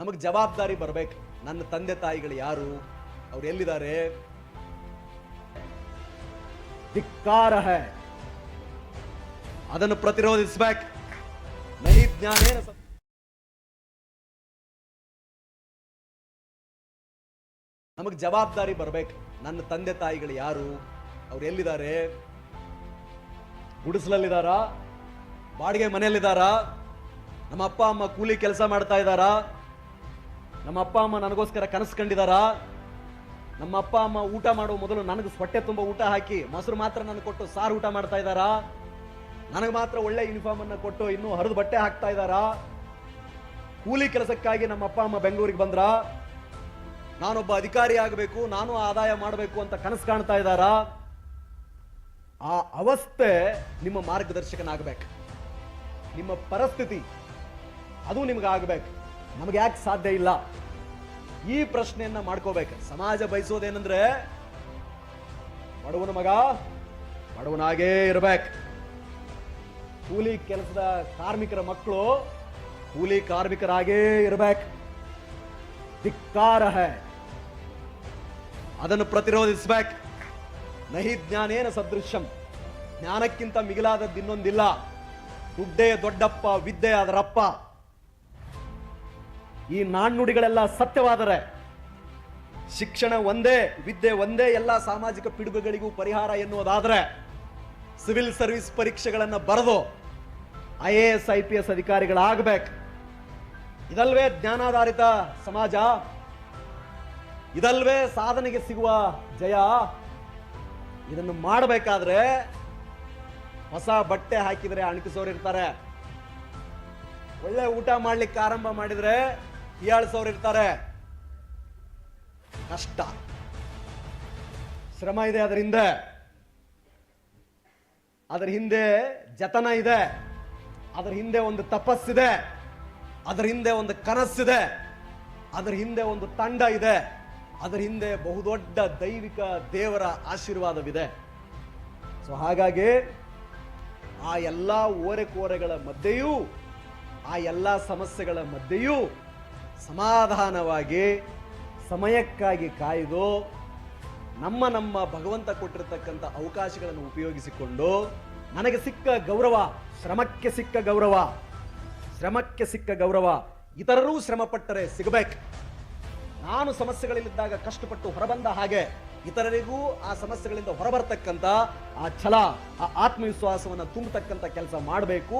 ನಮಗೆ ಜವಾಬ್ದಾರಿ ಬರಬೇಕು. ನನ್ನ ತಂದೆ ತಾಯಿಗಳು ಯಾರು? ಅವ್ರು ಎಲ್ಲಿದ್ದಾರೆ? ಧಿಕ್ಕಾರ ಹೇ. ಅದನ್ನು ಪ್ರತಿರೋಧಿಸಬೇಕು. ನೈ ನಮಗೆ ಜವಾಬ್ದಾರಿ ಬರಬೇಕು. ನನ್ನ ತಂದೆ ತಾಯಿಗಳು ಯಾರು? ಅವ್ರು ಎಲ್ಲಿದ್ದಾರೆ? ಗುಡಿಸಲಲ್ಲಿದ್ದಾರಾ? ಬಾಡಿಗೆ ಮನೆಯಲ್ಲಿದ್ದಾರಾ? ನಮ್ಮ ಅಪ್ಪ, ಅಮ್ಮ ಕೂಲಿ ಕೆಲಸ ಮಾಡ್ತಾ ಇದ್ದಾರಾ? ನಮ್ಮ ಅಪ್ಪ ಅಮ್ಮ ನನಗೋಸ್ಕರ ಕನಸು ಕಂಡಿದಾರ? ನಮ್ಮ ಅಪ್ಪ ಅಮ್ಮ ಊಟ ಮಾಡುವ ಮೊದಲು ನನಗೆ ಹೊಟ್ಟೆ ತುಂಬ ಊಟ ಹಾಕಿ, ಮೊಸರು ಮಾತ್ರ ನನಗೆ ಕೊಟ್ಟು ಸಾರು ಊಟ ಮಾಡ್ತಾ ಇದ್ದಾರಾ? ನನಗೆ ಮಾತ್ರ ಒಳ್ಳೆ ಯೂನಿಫಾರ್ಮ್ ಅನ್ನ ಕೊಟ್ಟು ಇನ್ನೂ ಹರಿದು ಬಟ್ಟೆ ಹಾಕ್ತಾ ಇದ್ದಾರಾ? ಕೂಲಿ ಕೆಲಸಕ್ಕಾಗಿ ನಮ್ಮ ಅಪ್ಪ ಅಮ್ಮ ಬೆಂಗಳೂರಿಗೆ ಬಂದ್ರ? ನಾನೊಬ್ಬ ಅಧಿಕಾರಿ ಆಗಬೇಕು, ನಾನು ಆದಾಯ ಮಾಡಬೇಕು ಅಂತ ಕನಸು ಕಾಣ್ತಾ ಇದ್ದಾರಾ? ಆ ಅವಸ್ಥೆ ನಿಮ್ಮ ಮಾರ್ಗದರ್ಶಕನಾಗಬೇಕು. ನಿಮ್ಮ ಪರಿಸ್ಥಿತಿ, ಅದು ನಿಮ್ಗೆ ಆಗ್ಬೇಕು. ನಮ್ಗೆ ಯಾಕೆ ಸಾಧ್ಯ ಇಲ್ಲ? ಈ ಪ್ರಶ್ನೆಯನ್ನ ಮಾಡ್ಕೋಬೇಕು. ಸಮಾಜ ಬಯಸೋದೇನಂದ್ರೆ ಬಡವನ ಮಗ ಬಡವನಾಗೇ ಇರಬೇಕು. ಕೂಲಿ ಕೆಲಸದ ಕಾರ್ಮಿಕರ ಮಕ್ಕಳು ಕೂಲಿ ಕಾರ್ಮಿಕರಾಗೇ ಇರ್ಬೇಕು. ಧಿಕ್ಕಾರ ಅದನ್ನು ಪ್ರತಿರೋಧಿಸ್ಬೇಕು. ನಹಿ ಜ್ಞಾನೇನ ಸದೃಶ್ಯಂ. ಜ್ಞಾನಕ್ಕಿಂತ ಮಿಗಿಲಾದದ್ದು ಇನ್ನೊಂದಿಲ್ಲ ದುಡ್ಡೇ ದೊಡ್ಡಪ್ಪ ವಿದ್ಯೆ ಅದರಪ್ಪ ಈ ನಾಣ್ಣುಡಿಗಳೆಲ್ಲ ಸತ್ಯವಾದರೆ ಶಿಕ್ಷಣ ಒಂದೇ, ವಿದ್ಯೆ ಒಂದೇ, ಎಲ್ಲ ಸಾಮಾಜಿಕ ಪಿಡುಗುಗಳಿಗೂ ಪರಿಹಾರ ಎನ್ನುವುದಾದರೆ ಸಿವಿಲ್ ಸರ್ವಿಸ್ ಪರೀಕ್ಷೆಗಳನ್ನು ಬರೆದು I A S, I P S ಅಧಿಕಾರಿಗಳಾಗಬೇಕು. ಇದಲ್ವೇ ಜ್ಞಾನಾಧಾರಿತ ಸಮಾಜ, ಇದಲ್ವೇ ಸಾಧನೆಗೆ ಸಿಗುವ ಜಯ. ಇದನ್ನು ಮಾಡಬೇಕಾದ್ರೆ ಹೊಸ ಬಟ್ಟೆ ಹಾಕಿದರೆ ಅಣಕಿಸೋರು ಇರ್ತಾರೆ ಒಳ್ಳೆ ಊಟ ಮಾಡ್ಲಿಕ್ಕೆ ಆರಂಭ ಮಾಡಿದ್ರೆ ಹೀಯಾಳಿಸೋರು ಇರ್ತಾರೆ. ಕಷ್ಟ. ಶ್ರಮ ಇದೆ ಅದರ ಹಿಂದೆ. ಅದರ ಹಿಂದೆ ಜತನ ಇದೆ. ಅದರ ಹಿಂದೆ ಒಂದು ತಪಸ್ಸಿದೆ. ಅದರ ಹಿಂದೆ ಒಂದು ಕನಸ್ಸಿದೆ. ಅದರ ಹಿಂದೆ ಒಂದು ತಂಡ ಇದೆ. ಅದರ ಹಿಂದೆ ಬಹುದೊಡ್ಡ ದೈವಿಕ ದೇವರ ಆಶೀರ್ವಾದವಿದೆ. ಸೊ ಹಾಗಾಗಿ ಆ ಎಲ್ಲ ಓರೆಕೋರೆಗಳ ಮಧ್ಯೆಯೂ, ಆ ಎಲ್ಲ ಸಮಸ್ಯೆಗಳ ಮಧ್ಯೆಯೂ ಸಮಾಧಾನವಾಗಿ, ಸಮಯಕ್ಕಾಗಿ ಕಾಯ್ದು ನಮ್ಮ ನಮ್ಮ ಭಗವಂತ ಕೊಟ್ಟಿರತಕ್ಕಂಥ ಅವಕಾಶಗಳನ್ನು ಉಪಯೋಗಿಸಿಕೊಂಡು ನನಗೆ ಸಿಕ್ಕ ಗೌರವ, ಶ್ರಮಕ್ಕೆ ಸಿಕ್ಕ ಗೌರವ, ಶ್ರಮಕ್ಕೆ ಸಿಕ್ಕ ಗೌರವ, ಇತರರೂ ಶ್ರಮಪಟ್ಟರೆ ಸಿಗಬೇಕು. ನಾನು ಸಮಸ್ಯೆಗಳಲ್ಲಿದ್ದಾಗ ಕಷ್ಟಪಟ್ಟು ಹೊರಬಂದ ಹಾಗೆ ಇತರರಿಗೂ ಆ ಸಮಸ್ಯೆಗಳಿಂದ ಹೊರಬರ್ತಕ್ಕಂಥ ಆ ಛಲ, ಆ ಆತ್ಮವಿಶ್ವಾಸವನ್ನು ತುಂಬತಕ್ಕಂಥ ಕೆಲಸ ಮಾಡಬೇಕು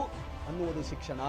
ಅನ್ನುವುದು ಶಿಕ್ಷಣ.